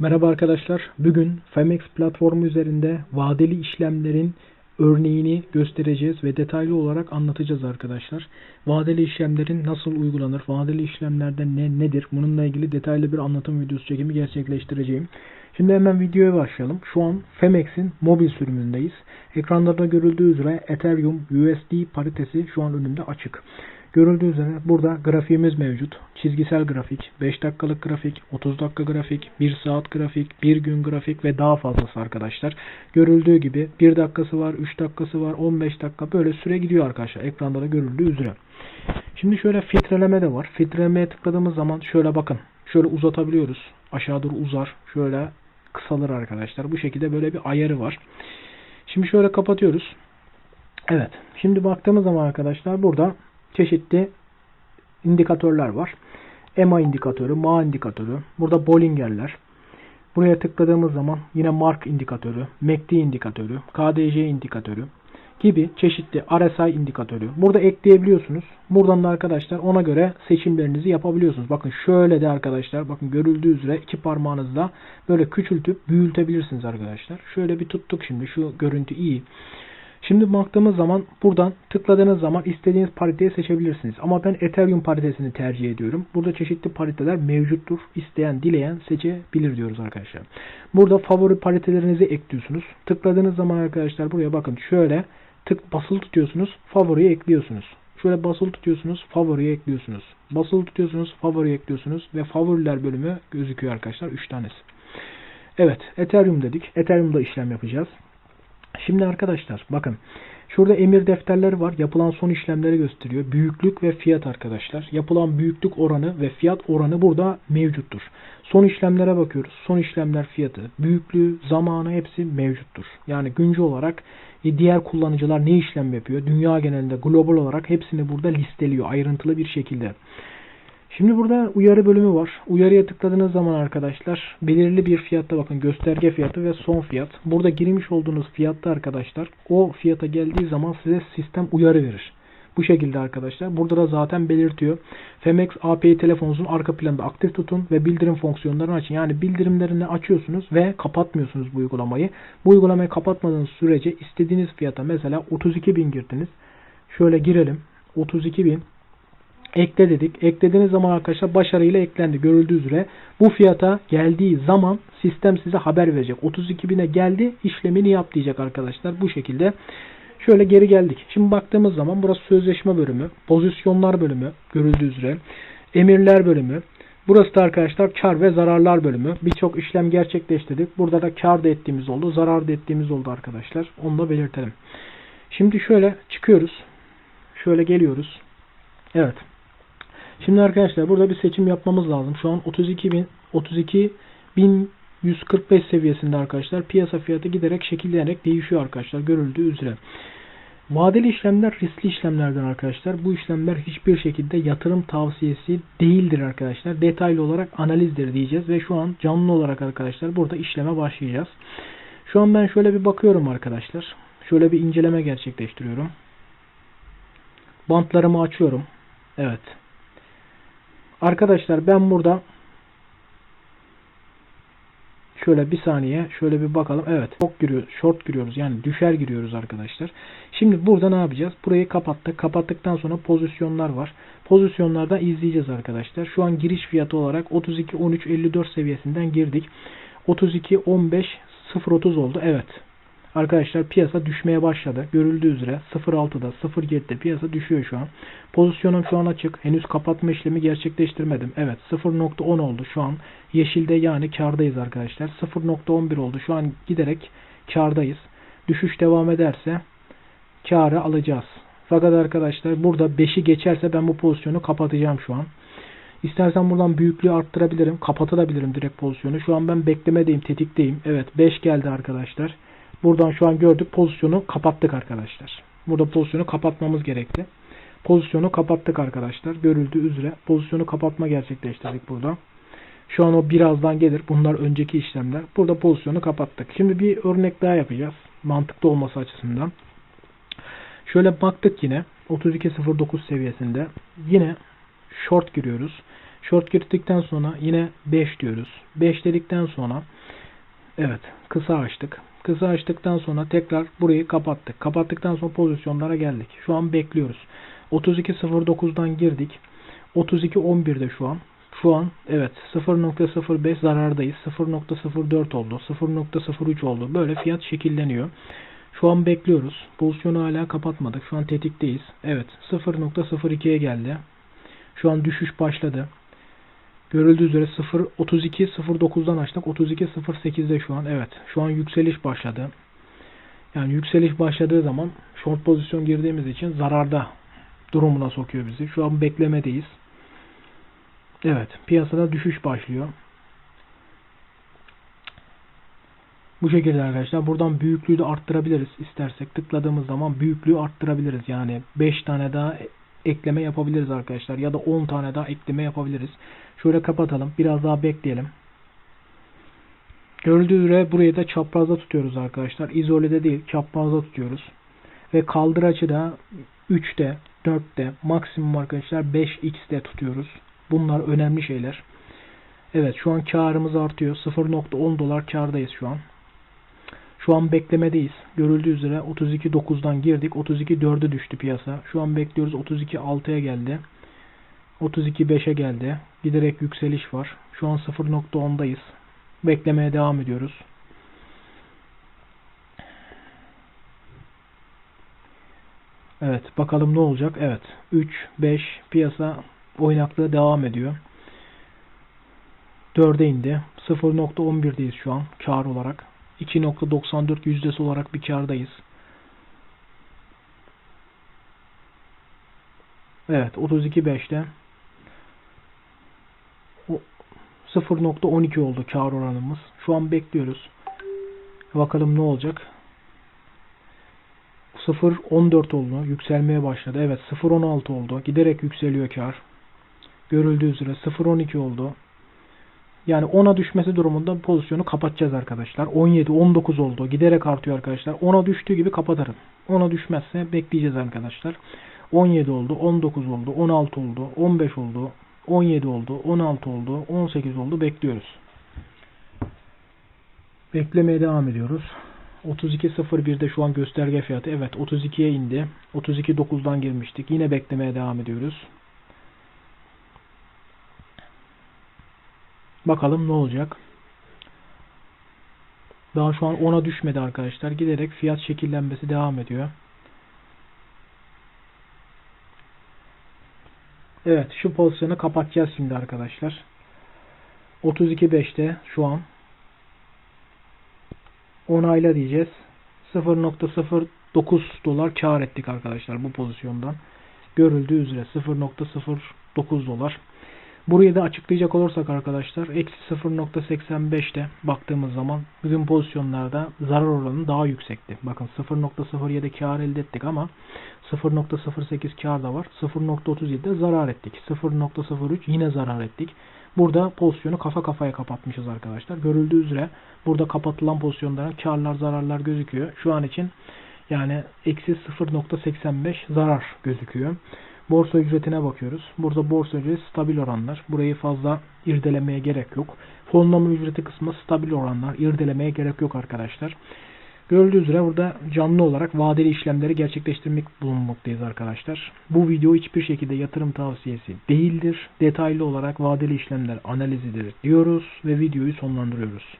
Merhaba arkadaşlar. Bugün Femex platformu üzerinde vadeli işlemlerin örneğini göstereceğiz ve detaylı olarak anlatacağız arkadaşlar. Vadeli işlemlerin nasıl uygulanır, vadeli işlemlerde ne nedir bununla ilgili detaylı bir anlatım videosu çekimi gerçekleştireceğim. Şimdi hemen videoya başlayalım. Şu an Femex'in mobil sürümündeyiz. Ekranlarda görüldüğü üzere Ethereum USD paritesi şu an önümde açık. Görüldüğü üzere burada grafiğimiz mevcut. Çizgisel grafik, 5 dakikalık grafik, 30 dakika grafik, 1 saat grafik, 1 gün grafik ve daha fazlası arkadaşlar. Görüldüğü gibi 1 dakikası var, 3 dakikası var, 15 dakika böyle süre gidiyor arkadaşlar. Ekranda da görüldüğü üzere. Şimdi şöyle filtreleme de var. Filtrelemeye tıkladığımız zaman şöyle bakın. Şöyle uzatabiliyoruz. Aşağı doğru uzar. Şöyle kısalır arkadaşlar. Bu şekilde böyle bir ayarı var. Şimdi şöyle kapatıyoruz. Evet. Şimdi baktığımız zaman arkadaşlar burada çeşitli indikatörler var. EMA indikatörü, MA indikatörü, burada Bollinger'ler. Buraya tıkladığımız zaman yine Mark indikatörü, MACD indikatörü, KDJ indikatörü gibi çeşitli RSI indikatörü. Burada ekleyebiliyorsunuz. Buradan da arkadaşlar ona göre seçimlerinizi yapabiliyorsunuz. Bakın şöyle de arkadaşlar bakın görüldüğü üzere iki parmağınızla böyle küçültüp büyütebilirsiniz arkadaşlar. Şöyle bir tuttuk şimdi şu görüntü iyi. Şimdi baktığımız zaman buradan tıkladığınız zaman istediğiniz pariteyi seçebilirsiniz. Ama ben Ethereum paritesini tercih ediyorum. Burada çeşitli pariteler mevcuttur. İsteyen, dileyen seçebilir diyoruz arkadaşlar. Burada favori paritelerinizi ekliyorsunuz. Tıkladığınız zaman arkadaşlar buraya bakın şöyle tık basılı tutuyorsunuz. Favoriye ekliyorsunuz. Şöyle basılı tutuyorsunuz, favoriye ekliyorsunuz. Basılı tutuyorsunuz, favoriye ekliyorsunuz ve favoriler bölümü gözüküyor arkadaşlar 3 tanesi. Evet, Ethereum dedik. Ethereum'da işlem yapacağız. Şimdi arkadaşlar bakın şurada emir defterleri var. Yapılan son işlemleri gösteriyor. Büyüklük ve fiyat arkadaşlar. Yapılan büyüklük oranı ve fiyat oranı burada mevcuttur. Son işlemlere bakıyoruz. Son işlemler fiyatı, büyüklüğü, zamanı hepsi mevcuttur. Yani güncel olarak diğer kullanıcılar ne işlem yapıyor? Dünya genelinde global olarak hepsini burada listeliyor ayrıntılı bir şekilde. Şimdi burada uyarı bölümü var. Uyarıya tıkladığınız zaman arkadaşlar belirli bir fiyatta bakın gösterge fiyatı ve son fiyat. Burada girmiş olduğunuz fiyatta arkadaşlar o fiyata geldiği zaman size sistem uyarı verir. Bu şekilde arkadaşlar. Burada da zaten belirtiyor. Femex API telefonunuzun arka planında aktif tutun ve bildirim fonksiyonlarını açın. Yani bildirimlerini açıyorsunuz ve kapatmıyorsunuz bu uygulamayı. Bu uygulamayı kapatmadığınız sürece istediğiniz fiyata mesela 32.000 girdiniz. Şöyle girelim. 32.000 ekle dedik. Eklediğiniz zaman arkadaşlar başarıyla eklendi. Görüldüğü üzere bu fiyata geldiği zaman sistem size haber verecek. 32.000'e geldi işlemini yap diyecek arkadaşlar. Bu şekilde şöyle geri geldik. Şimdi baktığımız zaman burası sözleşme bölümü, pozisyonlar bölümü görüldüğü üzere, emirler bölümü. Burası da arkadaşlar kar ve zararlar bölümü. Birçok işlem gerçekleştirdik. Burada da kar da ettiğimiz oldu, zarar da ettiğimiz oldu arkadaşlar. Onu da belirtelim. Şimdi şöyle çıkıyoruz. Şöyle geliyoruz. Evet. Şimdi arkadaşlar burada bir seçim yapmamız lazım. Şu an 32.000 32.145 seviyesinde arkadaşlar piyasa fiyatı giderek şekillenerek değişiyor arkadaşlar görüldüğü üzere. Vadeli işlemler riskli işlemlerden arkadaşlar. Bu işlemler hiçbir şekilde yatırım tavsiyesi değildir arkadaşlar. Detaylı olarak analizdir diyeceğiz ve şu an canlı olarak arkadaşlar burada işleme başlayacağız. Şu an ben şöyle bir bakıyorum arkadaşlar. Şöyle bir inceleme gerçekleştiriyorum. Bantlarımı açıyorum. Evet. Arkadaşlar ben burada şöyle bir saniye şöyle bir bakalım. Evet çok giriyor, short giriyoruz. Yani düşer giriyoruz arkadaşlar. Şimdi burada ne yapacağız? Burayı kapattık. Kapattıktan sonra pozisyonlar var. Pozisyonlarda izleyeceğiz arkadaşlar. Şu an giriş fiyatı olarak 32 13 54 seviyesinden girdik. 32 15 0.30 oldu. Evet. Arkadaşlar piyasa düşmeye başladı. Görüldüğü üzere 0.6'da 0.7'de piyasa düşüyor şu an. Pozisyonum şu an açık. Henüz kapatma işlemi gerçekleştirmedim. Evet 0.10 oldu şu an. Yeşilde yani kardayız arkadaşlar. 0.11 oldu. Şu an giderek kardayız. Düşüş devam ederse karı alacağız. Fakat arkadaşlar burada 5'i geçerse ben bu pozisyonu kapatacağım şu an. İstersen buradan büyüklüğü arttırabilirim. Kapatabilirim direkt pozisyonu. Şu an ben beklemedeyim, tetikteyim. Evet 5 geldi arkadaşlar. Buradan şu an gördük pozisyonu kapattık arkadaşlar. Burada pozisyonu kapatmamız gerekti. Pozisyonu kapattık arkadaşlar. Görüldüğü üzere pozisyonu kapatma gerçekleştirdik burada. Şu an o birazdan gelir. Bunlar önceki işlemler. Burada pozisyonu kapattık. Şimdi bir örnek daha yapacağız. Mantıklı olması açısından. Şöyle baktık yine. 32.09 seviyesinde. Yine short giriyoruz. Short girdikten sonra yine 5 diyoruz. 5 dedikten sonra evet kısa açtık. Kısa açtıktan sonra tekrar burayı kapattık. Kapattıktan sonra pozisyonlara geldik. Şu an bekliyoruz. 32.09'dan girdik. 32.11'de şu an. Şu an evet 0.05 zarardayız. 0.04 oldu. 0.03 oldu. Böyle fiyat şekilleniyor. Şu an bekliyoruz. Pozisyonu hala kapatmadık. Şu an tetikteyiz. Evet 0.02'ye geldi. Şu an düşüş başladı. Görüldüğü üzere 0.32.09'dan açtık. 32.08'de şu an. Evet. Şu an yükseliş başladı. Yani yükseliş başladığı zaman short pozisyon girdiğimiz için zararda durumuna sokuyor bizi. Şu an beklemedeyiz. Evet. Piyasada düşüş başlıyor. Bu şekilde arkadaşlar. Buradan büyüklüğü de arttırabiliriz istersek. Tıkladığımız zaman büyüklüğü arttırabiliriz. Yani 5 tane daha ekleme yapabiliriz arkadaşlar. Ya da 10 tane daha ekleme yapabiliriz. Şöyle kapatalım. Biraz daha bekleyelim. Gördüğü üzere burayı da çaprazda tutuyoruz arkadaşlar. İzolede değil çaprazda tutuyoruz. Ve kaldıracı da 3'te, 4'te, maksimum arkadaşlar 5x'te tutuyoruz. Bunlar önemli şeyler. Evet şu an karımız artıyor. 0.10 dolar kardayız şu an. Şu an beklemedeyiz. Görüldüğü üzere 32.9'dan girdik. 32.4'e düştü piyasa. Şu an bekliyoruz. 32.6'ya geldi. 32.5'e geldi. Giderek yükseliş var. Şu an 0.10'dayız. Beklemeye devam ediyoruz. Evet bakalım ne olacak. Evet 3, 5 piyasa oynaklığı devam ediyor. 4'e indi. 0.11'deyiz şu an kar olarak. 2.94 yüzdesi olarak bir kardayız. Evet 32.5'te 0.12 oldu kar oranımız. Şu an bekliyoruz. Bakalım ne olacak. 0.14 oldu. Yükselmeye başladı. Evet 0.16 oldu. Giderek yükseliyor kar. Görüldüğü üzere 0.12 oldu. Yani 10'a düşmesi durumunda pozisyonu kapatacağız arkadaşlar. 17, 19 oldu. Giderek artıyor arkadaşlar. 10'a düştüğü gibi kapatırım. 10'a düşmezse bekleyeceğiz arkadaşlar. 17 oldu, 19 oldu, 16 oldu, 15 oldu, 17 oldu, 16 oldu, 18 oldu. Bekliyoruz. Beklemeye devam ediyoruz. 32.01'de şu an gösterge fiyatı. Evet 32'ye indi. 32.9'dan girmiştik. Yine beklemeye devam ediyoruz. Bakalım ne olacak. Daha şu an 10'a düşmedi arkadaşlar. Giderek fiyat şekillenmesi devam ediyor. Evet şu pozisyonu kapatacağız şimdi arkadaşlar. 32.5'te şu an. Onayla diyeceğiz. 0.09 dolar kar ettik arkadaşlar bu pozisyondan. Görüldüğü üzere 0.09 dolar. Burayı da açıklayacak olursak arkadaşlar eksi 0.85'te baktığımız zaman bizim pozisyonlarda zarar oranı daha yüksekti. Bakın 0.07 kar elde ettik ama 0.08 kar da var. 0.37'de zarar ettik. 0.03 yine zarar ettik. Burada pozisyonu kafa kafaya kapatmışız arkadaşlar. Görüldüğü üzere burada kapatılan pozisyonların karlar zararlar gözüküyor. Şu an için yani eksi 0.85 zarar gözüküyor. Borsa ücretine bakıyoruz. Burada borsa ücreti stabil oranlar. Burayı fazla irdelemeye gerek yok. Fonlama ücreti kısmı stabil oranlar. İrdelemeye gerek yok arkadaşlar. Görüldüğü üzere burada canlı olarak vadeli işlemleri gerçekleştirmek bulunmaktayız arkadaşlar. Bu video hiçbir şekilde yatırım tavsiyesi değildir. Detaylı olarak vadeli işlemler analizidir diyoruz ve videoyu sonlandırıyoruz.